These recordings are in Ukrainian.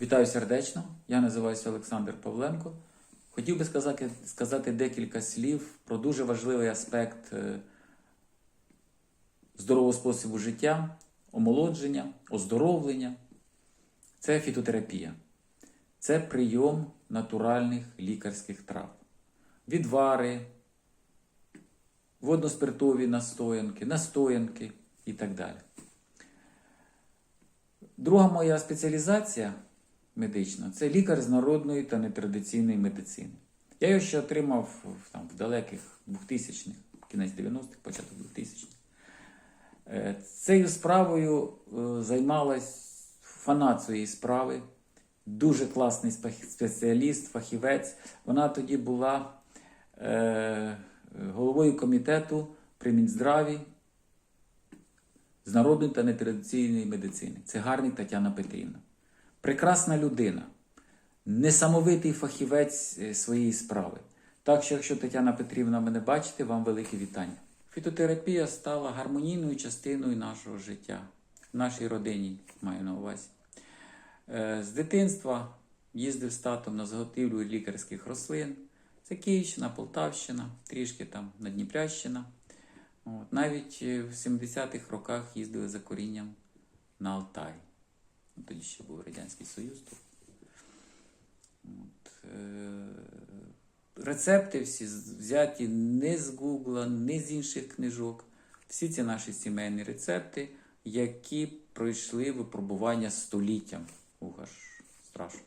Вітаю сердечно. Я називаюся Олександр Павленко. Хотів би сказати, сказати декілька слів про дуже важливий аспект е, здорового способу життя, омолодження, оздоровлення. Це фітотерапія. Це прийом натуральних лікарських трав. Відвари, водноспиртові настоянки, настоянки і так далі. Друга моя спеціалізація медична це лікар з народної та нетрадиційної медицини. Я його ще отримав там, в далеких 2000-х, кінець 90-х, початок 2000-х. Е, Цією справою е, займалась фанат цієї справи, дуже класний спеціаліст, фахівець. Вона тоді була е, головою комітету при Мінздраві з народної та нетрадиційної медицини. Це гарний Тетяна Петрівна. Прекрасна людина, несамовитий фахівець е, своєї справи. Так що, якщо Тетяна Петрівна мене бачите, вам велике вітання. Фітотерапія стала гармонійною частиною нашого життя, в нашій родині маю на увазі. Е, З дитинства їздив з татом на заготівлю лікарських рослин. Це Київщина, Полтавщина, трішки там Надніпрящина. От, навіть е, в 70-х роках їздили за корінням на Алтай. Тоді ще був Радянський Союз. то. От, е, рецепти всі взяті не з Гугла, не з інших книжок. Всі ці наші сімейні рецепти, які пройшли випробування століттям. Ух, страшно.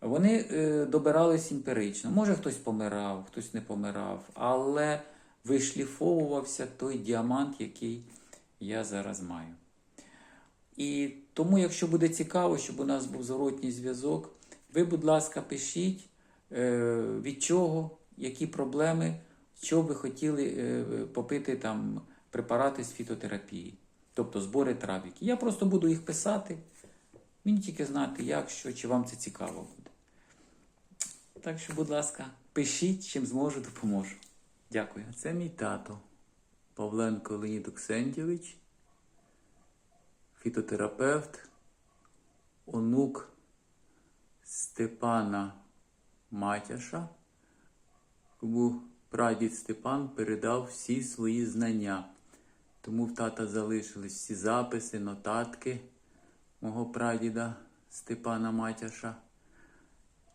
Вони е, добирались емпірично. Може, хтось помирав, хтось не помирав, але вишліфовувався той діамант, який я зараз маю. І тому, якщо буде цікаво, щоб у нас був зворотній зв'язок, ви, будь ласка, пишіть, е, від чого, які проблеми, що ви хотіли е, попити там препарати з фітотерапії, тобто збори трав. які. Я просто буду їх писати. Мені тільки знати, як, що, чи вам це цікаво буде. Так що, будь ласка, пишіть, чим зможу, допоможу. Дякую. Це мій тато Павленко Леонід Оксентьович, фітотерапевт, онук Степана Матяша, кому прадід Степан передав всі свої знання. Тому в тата залишились всі записи, нотатки мого прадіда Степана Матяша.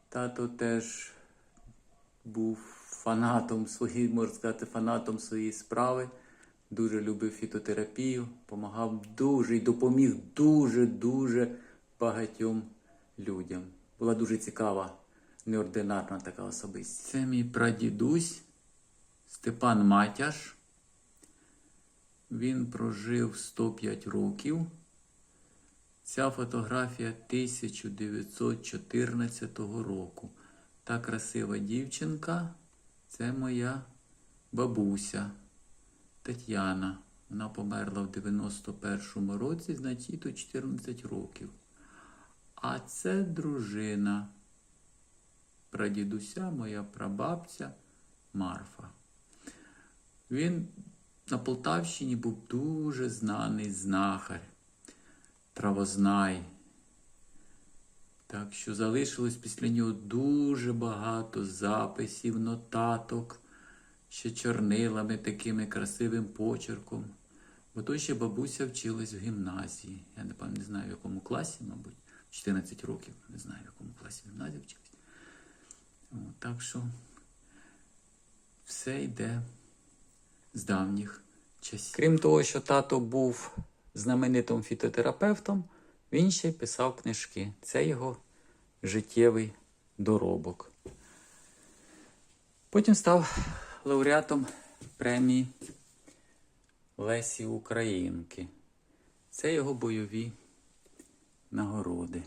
Тато теж був фанатом своєї, можна сказати, фанатом своєї справи. Дуже любив фітотерапію, допомагав дуже і допоміг дуже-дуже багатьом людям. Була дуже цікава, неординарна така особистість. Це мій прадідусь Степан Матяш. Він прожив 105 років. Ця фотографія 1914 року. Та красива дівчинка це моя бабуся Тетяна. Вона померла в 91-му році, значить їй то 14 років. А це дружина прадідуся, моя прабабця Марфа. Він на Полтавщині був дуже знаний знахар, травознай. Так що залишилось після нього дуже багато записів, нотаток, ще чорнилами, такими красивим почерком. Бо то ще бабуся вчилась в гімназії. Я не пам'ятаю, не знаю, в якому класі, мабуть, 14 років, не знаю, в якому класі в гімназії вчилась. От, так що все йде з давніх часів. Крім того, що тато був знаменитим фітотерапевтом, він ще й писав книжки. Це його життєвий доробок. Потім став лауреатом премії Лесі Українки. Це його бойові нагороди.